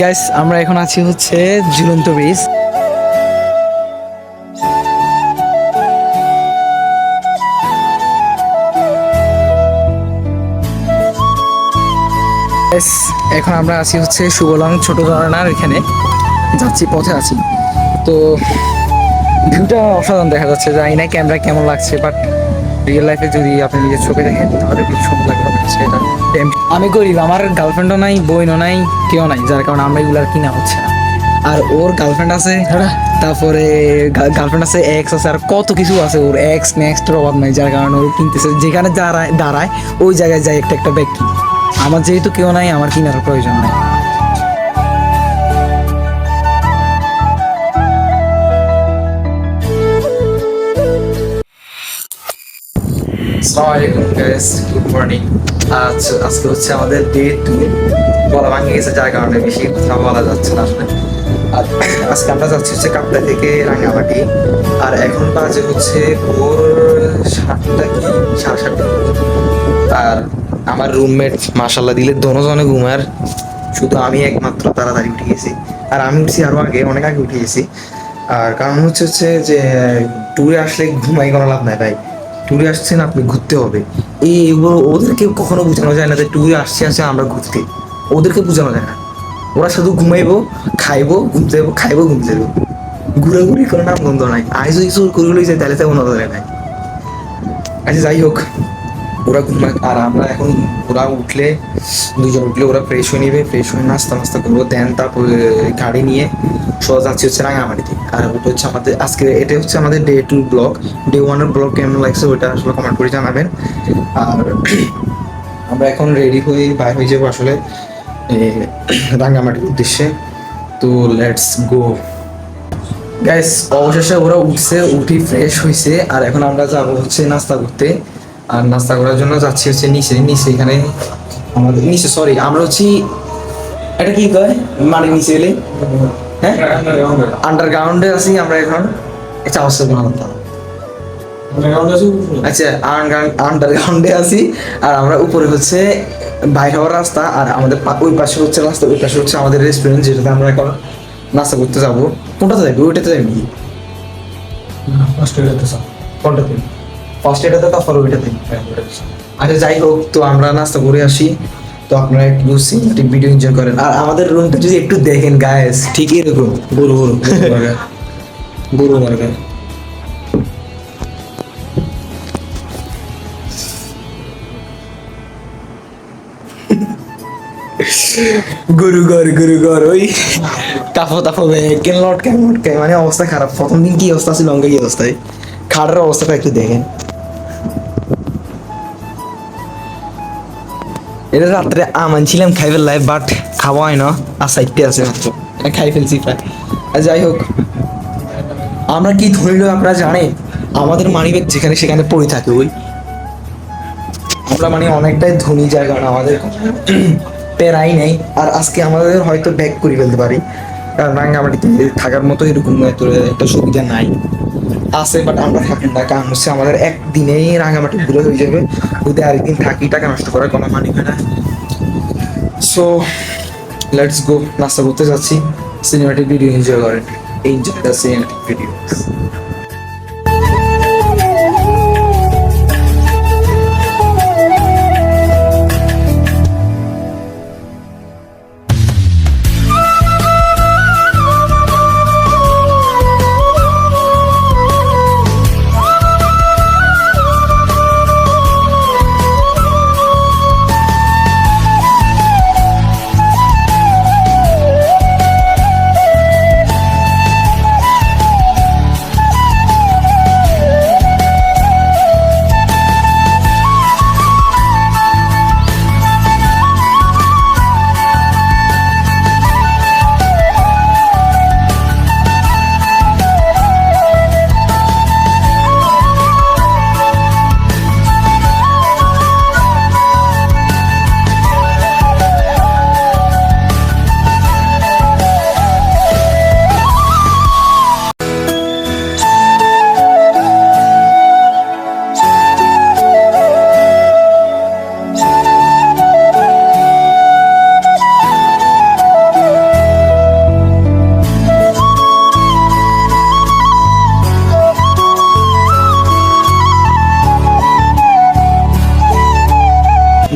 Guys আমরা এখন আছি হচ্ছে ঝুলন্ত ব্রিজ এখন আমরা আছি হচ্ছে সুবলং ছোট ধরনার এখানে। যাচ্ছি, পথে আছি। তো ভিউটা অসাধারণ দেখা যাচ্ছে। জানি না ক্যামেরা কেমন লাগছে বাট রিয়েল লাইফে যদি আপনি নিজের চোখে দেখেন তাহলে খুব সুন্দর লাগবে আমি গরিব আমার গার্লফ্রেন্ডও নাই বইনও নাই কেউ নাই যার কারণে আমরা এগুলো আর কিনা হচ্ছে না। আর ওর গার্লফ্রেন্ড আছে তারপরে গার্লফ্রেন্ড আছে এক্স আছে আর কত কিছু আছে ওর এক্স নেক্সটের অভাব নাই যার কারণে ও কিনতেছে। যেখানে দাঁড়ায় দাঁড়ায় ওই জায়গায় যায় একটা একটা ব্যাগ কিনে আমার যেহেতু কেউ নাই আমার কেনার প্রয়োজন নাই। মর্নিং আজ আজকে হচ্ছে আমাদের ডে টু ভাঙে গেছে যার কারণে বেশি কথা বলা যাচ্ছে না আসলে আর আজকে আমরা যাচ্ছি হচ্ছে কাপড়া থেকে রাঙামাটি আর এখন বাজে হচ্ছে ভোর সাতটা কি সাড়ে সাতটা আর আমার রুমমেট মাসাল্লাহ দিলে দোনোজনে ঘুমার শুধু আমি একমাত্র তাড়াতাড়ি উঠে গেছি আর আমি উঠছি আরও আগে অনেক আগে উঠে গেছি আর কারণ হচ্ছে হচ্ছে যে ট্যুরে আসলে ঘুমাই কোনো লাভ নাই ভাই। ট্যুরে আসছেন, আপনি ঘুরতে হবে। এই এগুলো ওদেরকে কখনো বোঝানো যায় না যে ট্যুরে আসছে আসে আমরা ঘুরতে। ওদেরকে বোঝানো যায় না। ওরা শুধু ঘুমাইবো, খাইবো ঘুমতে যাব খাইবো ঘুমতে যাব ঘুরাঘুরি কোনো নাম গন্ধ নাই। আইসো ইসো করে যাই তাহলে তেমন ধরে নাই। আচ্ছা যাই হোক। ওরা ঘুমাক আর আমরা এখন ওরা উঠলে, দুজন উঠলে ওরা ফ্রেশ হয়ে নিবে ফ্রেশ হয়ে নাস্তা নাস্তা করব দেন তারপরে গাড়ি নিয়ে সোজা যাচ্ছি হচ্ছে রাঙামাটিতে। আর ওটা হচ্ছে আমাদের আজকে এটা হচ্ছে আমাদের ডে টু ব্লগ ডে ওয়ানের ব্লগ কেমন লাগছে ওটা আসলে কমেন্ট করে জানাবেন। আর আমরা এখন রেডি হয়ে বাইর হয়ে যাব আসলে রাঙামাটির উদ্দেশ্যে। তো লেটস গো গ্যাস অবশেষে ওরা উঠছে, উঠি ফ্রেশ হয়েছে আর এখন আমরা যাব হচ্ছে নাস্তা করতে। আর নাস্তা করার জন্য যাচ্ছি হচ্ছে নিচে নিচে এখানে আমাদের নিচে সরি আমরা হচ্ছি এটা কি কয়? মানে নিচে এলে? হ্যাঁ? আন্ডারগ্রাউন্ডে আছি আমরা এখন। এটা অবস্থা বানাতাম আচ্ছা আন্ডারগ্রাউন্ডে আছি। আর আমরা উপরে হচ্ছে বাইরে হওয়ার রাস্তা আর আমাদের ওই পাশে হচ্ছে রাস্তা ওই পাশে হচ্ছে আমাদের রেস্টুরেন্ট যেটাতে আমরা এখন নাস্তা করতে যাব। কোনটাতে যাবি? ওইটাতে যাবি কোনটাতে? ফার্স্ট এটাতে তারপর ওইটাতে আচ্ছা যাই হোক, তো আমরা নাস্তা করে আসি। তো আপনারা একটু সিনেমাটিক ভিডিও এনজয় করেন। আর আমাদের রুমটা যদি একটু দেখেন গায়েস ঠিক এরকম। ওই কেন মানে অবস্থা খারাপ। প্রথম দিন কি অবস্থা ছিল, অঙ্কে কি অবস্থায় খাটের অবস্থাটা একটু দেখেন। এটা রাত্রে আমানছিলাম খাই ফেললাই বাট খাওয়া হয় না। আর সাইডতে আছে মাত্র। খাই ফেলছি প্রায়। যাই হোক, আমরা কি ধরিল আপনারা জানেন? আমাদের মানিব্যাগ যেখানে সেখানে পড়ে থাকে, ওই। আমরা মানে অনেকটাই ধনী জায়গা কারণ আমাদের প্যারাই নেই। আর আজকে আমাদের হয়তো ব্যাক করে ফেলতে পারি। কারণ রাঙ্গামাটিতে থাকার মতো এরকম একটা সুবিধা নাই। আছে বাট আমরা থাকি না। কারণ হচ্ছে আমাদের একদিনেই রাঙামাটি ঘুরে হয়ে যাবে। যদি আরেকদিন থাকি, টাকা নষ্ট করার কোনো মানি হয় না। সো লেটস গো নাস্তা করতে যাচ্ছি। সিনেমাটিক ভিডিও এনজয় করেন। Enjoy the cinematic video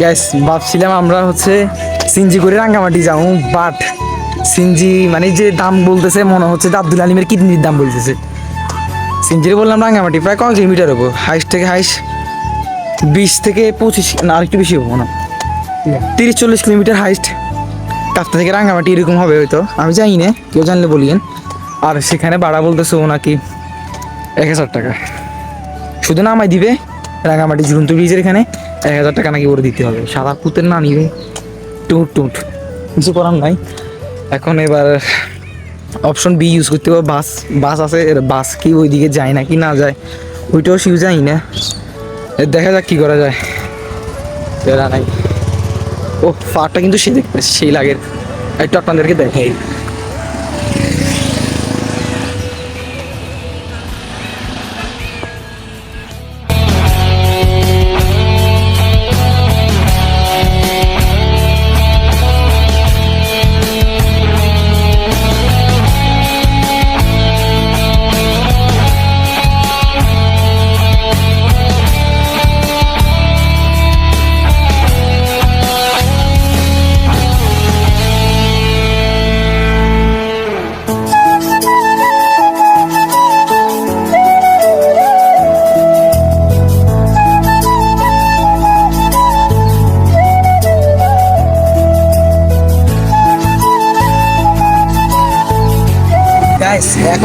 gas ভাবছিলাম আমরা হচ্ছে সিনজি করে রাঙ্গামাটি যাব বাট সিনজি মানে যে দাম বলতেছে, মনে হচ্ছে আব্দুল আলিমের কিডনির দাম বলতেছে। সিনজিরে বললাম রাঙ্গামাটি প্রায় কয় কিলোমিটার হব হাইস থেকে হাইস বিশ থেকে পঁচিশ, না, আরেকটু বেশি হব না। তিরিশ, চল্লিশ কিলোমিটার হাইস্ট কাপ্তা থেকে রাঙ্গামাটি এরকম হবে হয়তো, আমি জানি না, কেউ জানলে বলিয়েন। আর সেখানে ভাড়া বলতেছে ও নাকি এক হাজার টাকা। শুধু নামাই দিবে রাঙামাটি ঝুলন্ত ব্রিজের এখানে। এক হাজার টাকা নাকি ওর দিতে হবে। সাদা পুতের না নিবে টুট টুট। কিছু করার নাই। এখন এবার অপশন বি ইউজ করতে হবে। বাস বাস আছে। বাস কি ওইদিকে যায় না কি না যায়, ওইটাও শিউ যাই না। দেখা যাক কি করা যায়। নাই। ও ফারটা কিন্তু সে দেখতে সেই লাগে একটু আপনাদেরকে দেখাই।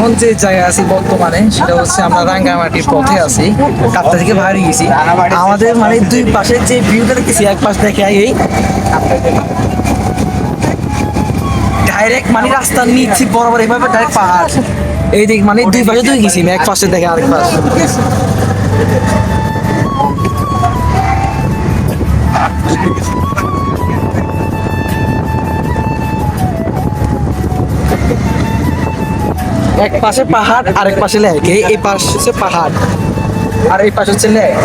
এখন যে জায়গা আছি বর্তমানে, সেটা হচ্ছে আমরা রাঙ্গামাটির পথে আছি। কাপ্তা থেকে বাইরে গেছি আমাদের মানে দুই পাশে যে ভিউটা দেখতেছি, এক পাশ দেখে এই ডাইরেক্ট মানে রাস্তার নিচ্ছি বরাবর এভাবে ডাইরেক্ট পাহাড়। এই দিক মানে দুই পাশে দুই গেছি, এক পাশে দেখে আরেক পাশ। এক পাশে পাহাড় আরেক পাশে লেক। এই পাশ হচ্ছে পাহাড় আর এই পাশ হচ্ছে লেক।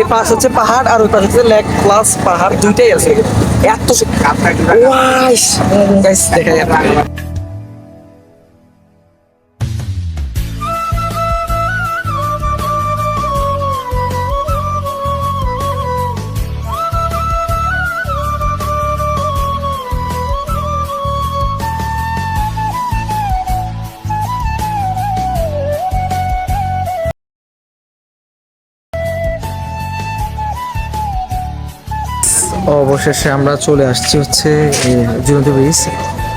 এই পাশ হচ্ছে পাহাড় আর ওই পাশ হচ্ছে লেক প্লাস পাহাড় দুইটাই আছে। এত ওয়াইস অবশেষে আমরা চলে আসছি হচ্ছে জুনন্ত ব্রিজ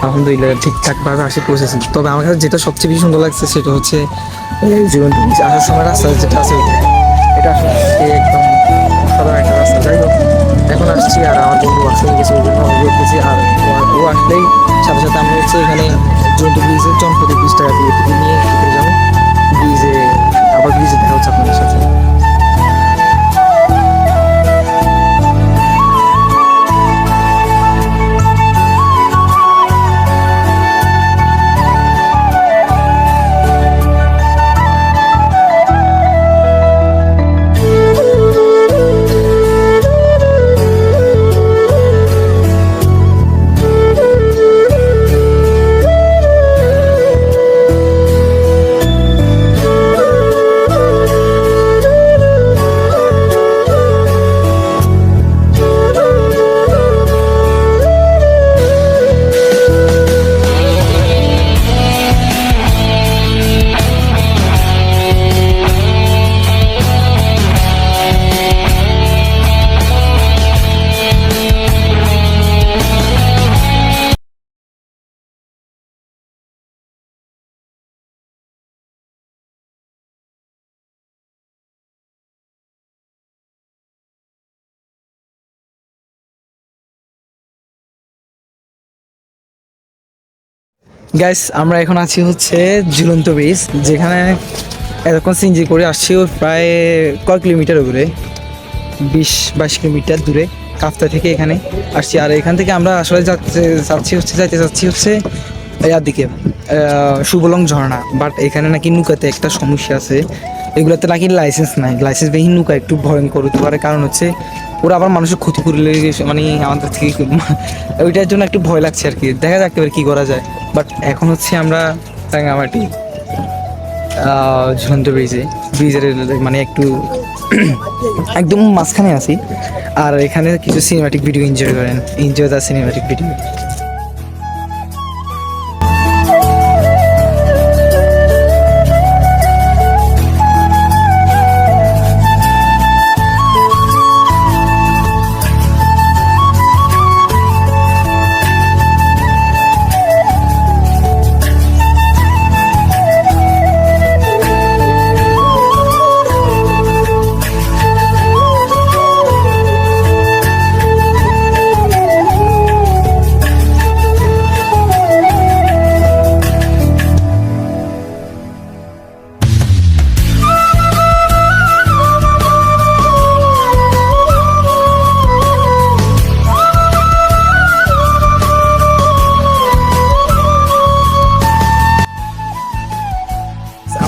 আলহামদুলিল্লাহ ঠিকঠাক ভাবে আসে পৌঁছেছি তবে আমার কাছে যেটা সবচেয়ে বেশি সুন্দর লাগছে সেটা হচ্ছে জুনন্ত ব্রিজ আসার সময় রাস্তা যেটা আছে এটা আসলে একদম অসাধারণ একটা রাস্তা। যাই হোক, এখন আসছি আর আমার বন্ধু বাসে গেছে, ওই জন্য করতেছি আর ও- আসলেই সাথে সাথে আমরা হচ্ছে এখানে জুনন্ত ব্রিজে জনপতি ব্রিজটা দিয়ে নিয়ে ভিতরে যাব। ব্রিজে আবার ব্রিজে দেখা হচ্ছে আপনাদের সাথে। গাইস আমরা এখন আছি হচ্ছে ঝুলন্ত ব্রিজ যেখানে এতক্ষণ সিনজি করে আসছি প্রায় কয় কিলোমিটার উপরে বিশ, বাইশ কিলোমিটার দূরে কাফতা থেকে এখানে আসছি। আর এখান থেকে আমরা আসলে যাচ্ছে, যাচ্ছি হচ্ছে, যাইতে যাচ্ছি হচ্ছে ইয়ার দিকে সুবলং ঝর্ণা। বাট এখানে নাকি নৌকাতে একটা সমস্যা আছে। এগুলোতে নাকি লাইসেন্স নাই। লাইসেন্স বিহীন নৌকা একটু ভয়ঙ্কর হতে পারে। কারণ হচ্ছে ওরা আবার মানুষের ক্ষতি করে মানে আমাদের থেকে ওইটার জন্য একটু ভয় লাগছে আর কি। দেখা যাক এবার কি করা যায়। বাট এখন হচ্ছে আমরা রাঙামাটি ঝুলন্ত ব্রিজে ব্রিজের মানে একটু একদম মাঝখানে আছি। আর এখানে কিছু সিনেমাটিক ভিডিও এনজয় করেন। এনজয় দ্য সিনেমাটিক ভিডিও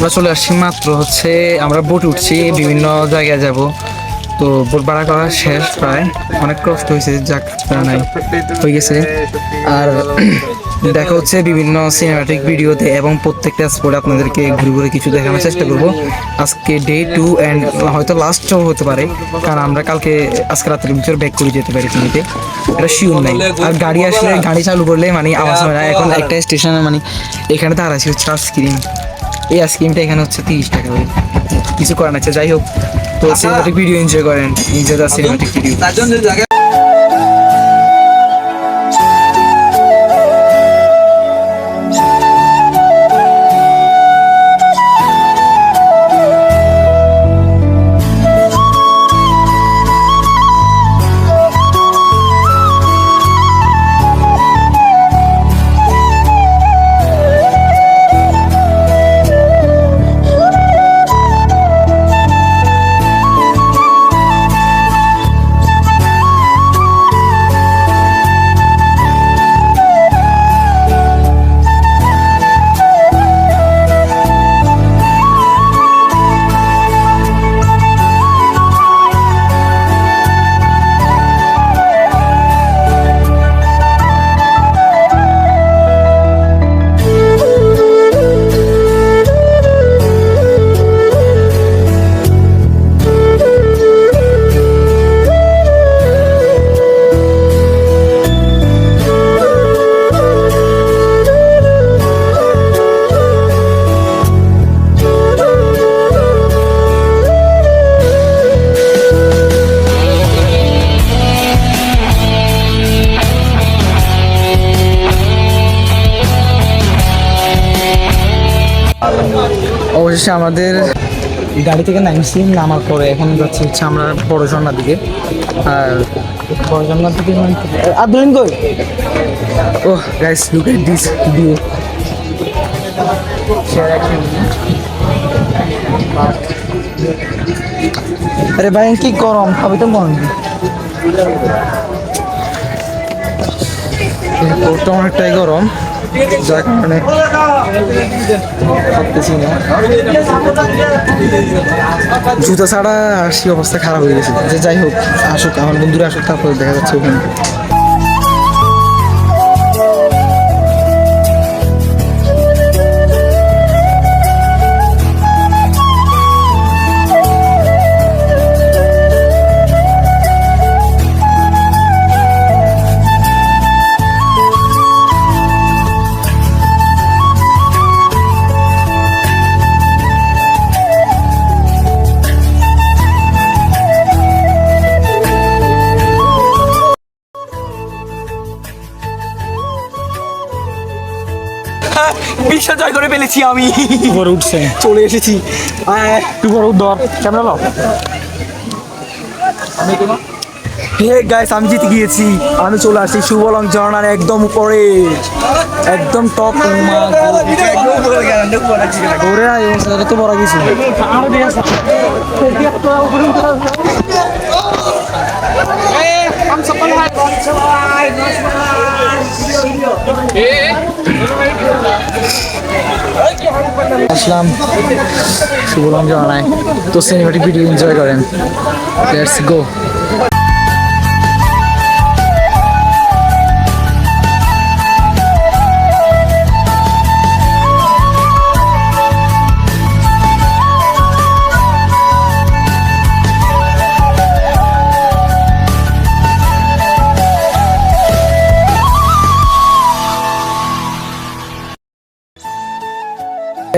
আমরা চলে আসছি মাত্র হচ্ছে, আমরা বোট উঠছি, বিভিন্ন জায়গায় যাব। তো বোট ভাড়া করা শেষ প্রায়। অনেক কষ্ট হয়েছে, যাক নাই, হয়ে গেছে। আর দেখা হচ্ছে বিভিন্ন সিনেমাটিক ভিডিওতে এবং প্রত্যেকটা স্পোর্ট আপনাদেরকে ঘুরে ঘুরে কিছু দেখানোর চেষ্টা করব। আজকে ডে টু অ্যান্ড হয়তো লাস্ট শো হতে পারে, কারণ আমরা কালকে, আজকে রাতের ভিতর ব্যাক করে যেতে পারি কিনিতে এটা শিওর নাই। আর গাড়ি আসলে, গাড়ি চালু করলে মানে আওয়াজ হয় না। এখন একটা স্টেশনে মানে এখানে আছে হচ্ছে আইসক্রিম এই আইসক্রিমটা এখানে হচ্ছে তিরিশ টাকা করে কিছু করার আছে যাই হোক তো সিনেমাটিক ভিডিও এনজয় করেন এনজয় দ্য সিনেমাটিক ভিডিও অবশেষে আমাদের গাড়ি থেকে নামছি নামার পরে এখন যাচ্ছি হচ্ছে আমরা বড় ঝর্ণার দিকে আর বড় ঝর্ণার দিকে আব্দুলিন কই? ও guys look at this video আরে ভাই, কি গরম? হবে তো মন কোটটা অনেকটাই গরম। যার কারণে থাকতেছি না। জুতো ছাড়া আসি অবস্থা খারাপ হয়ে গেছে। যে যাই হোক, আসুক, আমার বন্ধুরা আসুক, তারপরে দেখা যাচ্ছে ওখানে। বিশ্ব জয় করে ফেলেছি আমি উপরে উঠছে চলে এসেছি তুই উপরে ধর ক্যামেরা লো হে গাইস আমি জিতে গিয়েছি আমি চলে আসছি সুবলং ঝর্ণার একদম উপরে একদম টপ আয় ও স্যার তো বড় কিছু আসলাম শুভলম জানাই। তো সিনেমাটিক ভিডিও এনজয় করেন। লেটস গো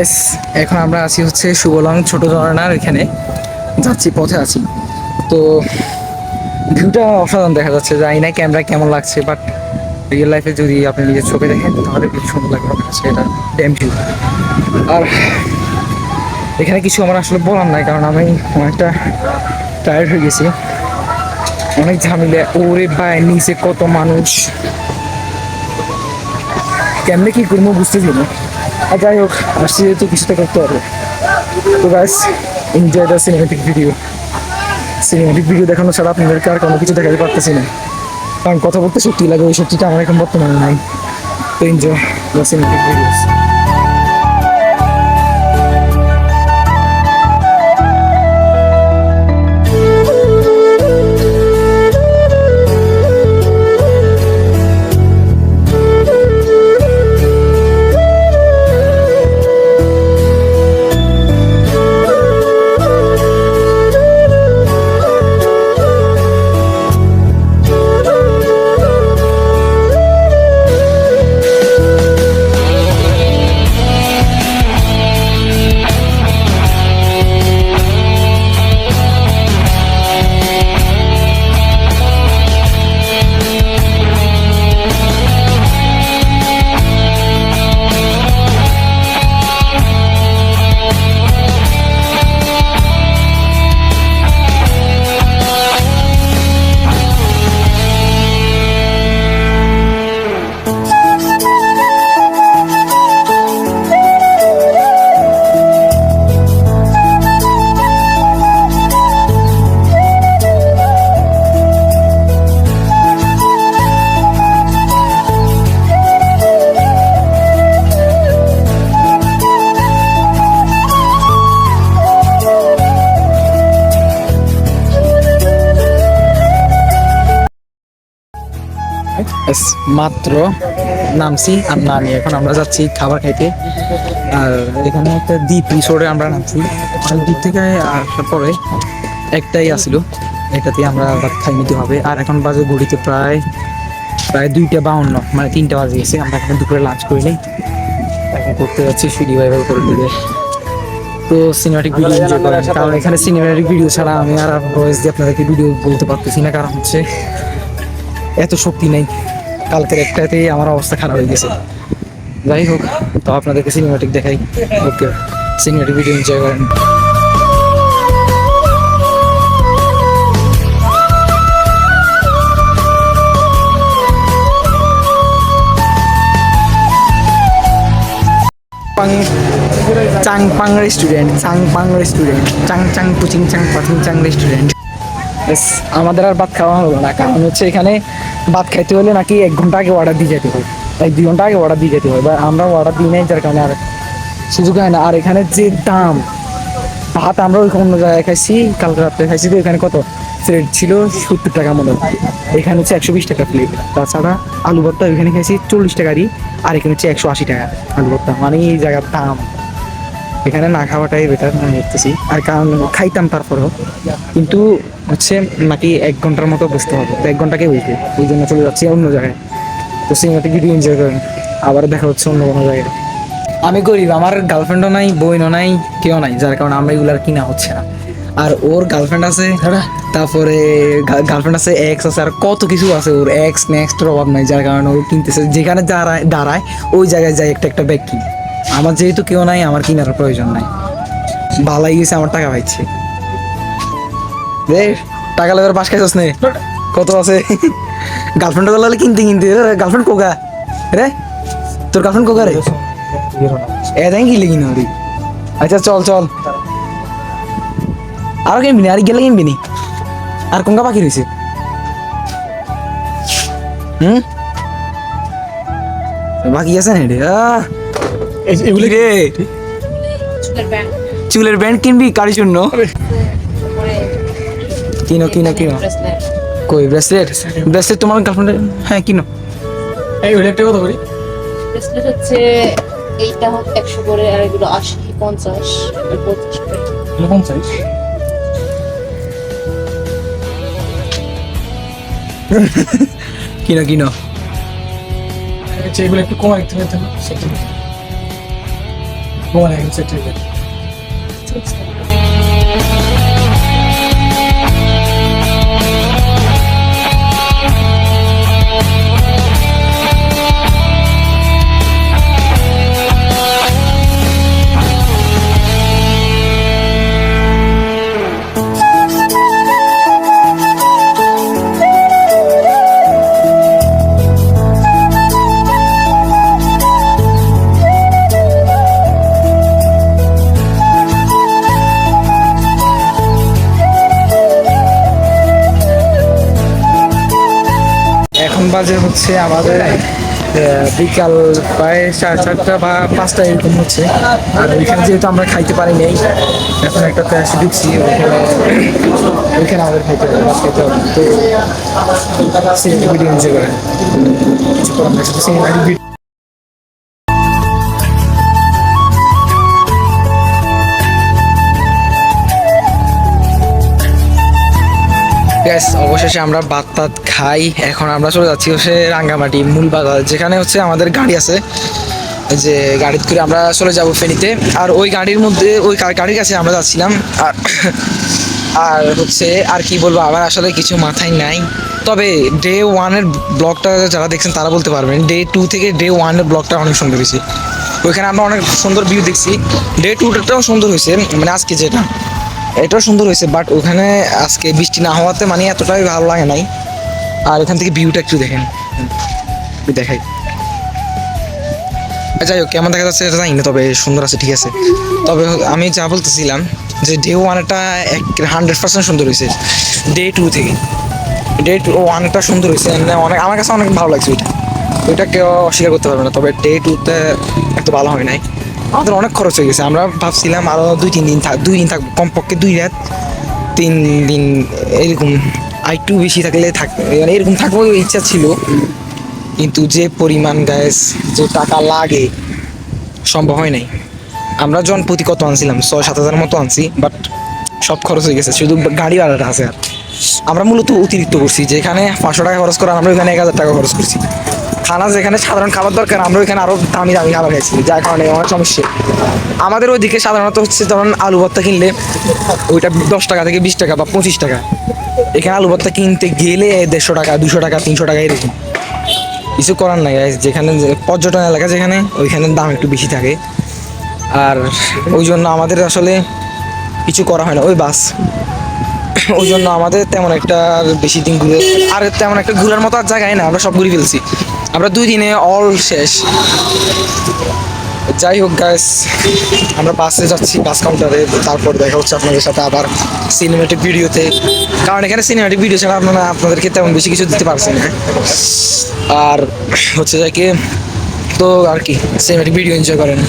এস, এখন আমরা আছি হচ্ছে সুবলং ছোট ঝর্ণার এখানে। যাচ্ছি, পথে আছি। তো ভিউটা অসাধারণ দেখা যাচ্ছে। জানি না ক্যামেরা কেমন লাগছে বাট রিয়েল লাইফে যদি আপনি নিজের ছবি দেখেন, তাহলে খুব সুন্দর লাগবে আপনার কাছে। এটা ড্যাম ভিউ আর এখানে কিছু আমার আসলে বলার নাই, কারণ আমি অনেকটা টায়ার্ড হয়ে গেছি। অনেক ঝামেলা। ওরে ভাই, নিচে কত মানুষ? কেমনে কি করব বুঝতেছি না। আর যাই হোক আসছি যেহেতু কিছুটা করতে হবে। তো guys enjoy the cinematic video cinematic video দেখানো ছাড়া আপনাদেরকে আর কোনো কিছু দেখাতে পারতেছি না। কারণ কথা বলতে সত্যি লাগে, ওই সত্যিটা আমার এখন বর্তমানে নাই। তো এনজয় দ্য সিনেমেটিক ভিডিওস মাত্র নামছি, আর নামি এখন আমরা যাচ্ছি খাবার খাইতে। আর এখানে একটা দ্বীপ রিসোর্টে আমরা নামছি। দ্বীপ থেকে আসার পরে একটাই আসলো এটাতে আমরা ভাত খাই নিতে হবে। আর এখন বাজে ঘড়িতে প্রায় প্রায় দুইটা বাউন্ন মানে তিনটা বাজে গেছে। আমরা এখানে দুপুরে লাঞ্চ করি নাই। এখন করতে যাচ্ছি সিডি বাইবার করে দিলে। তো সিনেমাটিক ভিডিও এনজয় করেন। কারণ এখানে সিনেমাটিক ভিডিও ছাড়া আমি আর ভয়েস দিয়ে আপনাদেরকে ভিডিও বলতে পারতেছি না। কারণ হচ্ছে, এত শক্তি নেই। কালকের একটাতেই আমার অবস্থা খারাপ হয়ে গেছে। যাই হোক, তো আপনাদেরকে সিনেমাটিক দেখাই। ওকে সিনেমাটিক ভিডিও এনজয় করেন। পাং চাংপাং রেস্টুরেন্ট চাংপাং রেস্টুরেন্ট চাং চাং পুচিং চাং পাচিং চাং রেস্টুরেন্ট Yes, আমাদের আর ভাত খাওয়া হলো না। কারণ হচ্ছে এখানে ভাত খাইতে হলে নাকি এক ঘণ্টা আগে অর্ডার দিয়ে যেতে হয়। তাই দুই ঘণ্টা আগে অর্ডার দিয়ে যেতে হয়। বা আমরা অর্ডার দিই নাই যার কারণে আর সুযোগ হয় না। আর এখানে যে দাম ভাত আমরা ওই অন্য জায়গায় খাইছি কালকে রাত্রে খাইছি তো এখানে কত? প্লেট ছিল সত্তর টাকা মতো এখানে হচ্ছে একশো বিশ টাকা প্লেট তাছাড়া আলু ভর্তা ওইখানে খাইছি চল্লিশ টাকারই আর এখানে হচ্ছে একশো আশি টাকা আলু ভর্তা। মানে এই জায়গার দাম। এখানে না খাওয়াটাই বেটার মনে করতেছি আর কারণ খাইতাম তারপরেও। কিন্তু হচ্ছে নাকি এক ঘণ্টার মতো বসতে হবে। তো এক ঘন্টাকে হয়েছে ওই জন্য চলে যাচ্ছি অন্য জায়গায়। তো সিনেমাটিক ভিডিও এনজয় করেন। আবার দেখা হচ্ছে অন্য কোনো জায়গায়। আমি গরিব আমার গার্লফ্রেন্ডও নাই বইনও নাই কেউ নাই যার কারণে আমরা এগুলো আর কিনা হচ্ছে না। আর ওর গার্লফ্রেন্ড আছে তারপরে গার্লফ্রেন্ড আছে এক্স আছে আর কত কিছু আছে ওর। এক্স নেক্সটের অভাব নাই যার কারণে ও কিনতেছে। যেখানে দাঁড়ায় দাঁড়ায় ওই জায়গায় যায় একটা একটা ব্যাগ কিনে। আমার যেহেতু কেউ নাই, আমার কিনার প্রয়োজন নাই। ভালাই গেছে, আমার টাকা পাইছে। রে টাকা লাগার পাশ খাইছস নে? কত আছে? গার্লফ্রেন্ড লাগলে কিনতে কিনতে। গার্লফ্রেন্ড কোকা রে, তোর গার্লফ্রেন্ড কোকা রে? এ তাই কিনলে কিনো রে আচ্ছা চল চল। আরও কিনবি আর গেলে কিনবি নি? আর কোনটা বাকি রয়েছে হুম? বাকি আছে না রে এগুলি রে চুলের ব্যান্ড। কিনবি কারির জন্য? কিনো কিনো কিনো। কই ব্রেসলেট ব্রেসলেট তোমার গার্লফ্রেন্ড হ্যাঁ কিনো। এই ওটা একটা কথা বলি। Bracelet হচ্ছে এইটা হচ্ছে একশো করে আর এগুলো আশি পঞ্চাশ পঁচিশ করে। পঞ্চাশ? কিনো কিনো। আচ্ছা এগুলো একটু কমাই দিতে হবে তো বাজে হচ্ছে আমাদের বিকাল প্রায় সাড়ে চারটা বা পাঁচটা এরকম হচ্ছে। আর ওইখানে যেহেতু আমরা খাইতে পারি নাই, এখন একটা ক্যাশ ঢুকছি ওইখানে আমাদের খাইতে পারি হবে। তো সিনেমা এনজয় করেন। কিছু করার সিনেমা গ্যাস অবশেষে আমরা ভাত টাত খাই। এখন আমরা চলে যাচ্ছি হচ্ছে রাঙ্গামাটি মূল বাজার যেখানে হচ্ছে আমাদের গাড়ি আছে। যে গাড়িতে করে আমরা চলে যাব ফেনীতে। আর ওই গাড়ির মধ্যে, ওই গাড়ির কাছে আমরা যাচ্ছিলাম। আর আর হচ্ছে, আর কি বলব, আমার আসলে কিছু মাথায় নাই। তবে ডে ওয়ানের ব্লগটা যারা দেখছেন, তারা বলতে পারবেন ডে টু থেকে ডে ওয়ানের ব্লগটা অনেক সুন্দর হয়েছে। ওইখানে আমরা অনেক সুন্দর ভিউ দেখছি। ডে টুটাও সুন্দর হয়েছে মানে আজকে যেটা। এটাও সুন্দর হয়েছে বাট ওখানে আজকে বৃষ্টি না হওয়াতে মানে এতটাই ভালো লাগে নাই। আর এখান থেকে ভিউটা একটু দেখেন। দেখাই। যাই হোক, কেমন দেখা যাচ্ছে এটা জানি না, তবে সুন্দর আছে, ঠিক আছে। তবে আমি যা বলতেছিলাম যে ডে ওয়ানটা এক হান্ড্রেড পার্সেন্ট সুন্দর হয়েছে। ডে টু থেকে। ডে টু ওয়ানটা সুন্দর হয়েছে অনেক আমার কাছে অনেক ভালো লাগছে ওইটা। ওইটা কেউ অস্বীকার করতে পারবে না, তবে ডে টুতে এত ভালো হয় নাই। আমাদের অনেক খরচ হয়ে গেছে। আমরা ভাবছিলাম আরও দুই, তিন দিন থাক, দুই দিন থাক, কমপক্ষে দুই রাত, তিন দিন এরকম আর একটু বেশি থাকলে থাক মানে এরকম থাকব ইচ্ছা ছিল। কিন্তু যে পরিমাণ গ্যাস যে টাকা লাগে, সম্ভব হয় নাই। আমরা জন প্রতি কত আনছিলাম? ছয়, সাত হাজার মতো আনছি বাট সব খরচ হয়ে গেছে। শুধু গাড়ি ভাড়াটা আছে আর। আমরা মূলত অতিরিক্ত করছি। যেখানে পাঁচশো টাকা খরচ করে, আমরা ওইখানে এক হাজার টাকা খরচ করছি। খানা যেখানে সাধারণ খাবার দরকার, আমরা ওইখানে আরও দামি দামি খাবার খাইছি। যার কারণে অনেক সমস্যা। আমাদের ওইদিকে সাধারণত হচ্ছে ধরুন আলু ভর্তা কিনলে ওইটা দশ টাকা থেকে বিশ টাকা বা পঁচিশ টাকা। এখানে আলু ভর্তা কিনতে গেলে দেড়শো টাকা, দুশো টাকা, তিনশো টাকা এরকম। কিছু করার নাই যেখানে পর্যটন এলাকা যেখানে, ওইখানে দাম একটু বেশি থাকে। আর ওই জন্য আমাদের আসলে কিছু করা হয় না। ওই বাস। ওই জন্য আমাদের তেমন একটা বেশি দিন ঘুরে আর তেমন একটা ঘুরার মতো আর জায়গায় না, আমরা সব ঘুরে ফেলছি। আমরা দুই দিনে অল শেষ। যাই হোক গ্যাস আমরা বাসে যাচ্ছি, বাস কাউন্টারে তারপর দেখা হচ্ছে আপনাদের সাথে আবার সিনেমেটিক ভিডিওতে কারণ এখানে সিনেমেটিক ভিডিও ছাড়া আপনারা, আপনাদেরকে তেমন বেশি কিছু দিতে পারছি না। আর হচ্ছে যাকে তো আর কি সিনেমেটিক ভিডিও এনজয় করেন।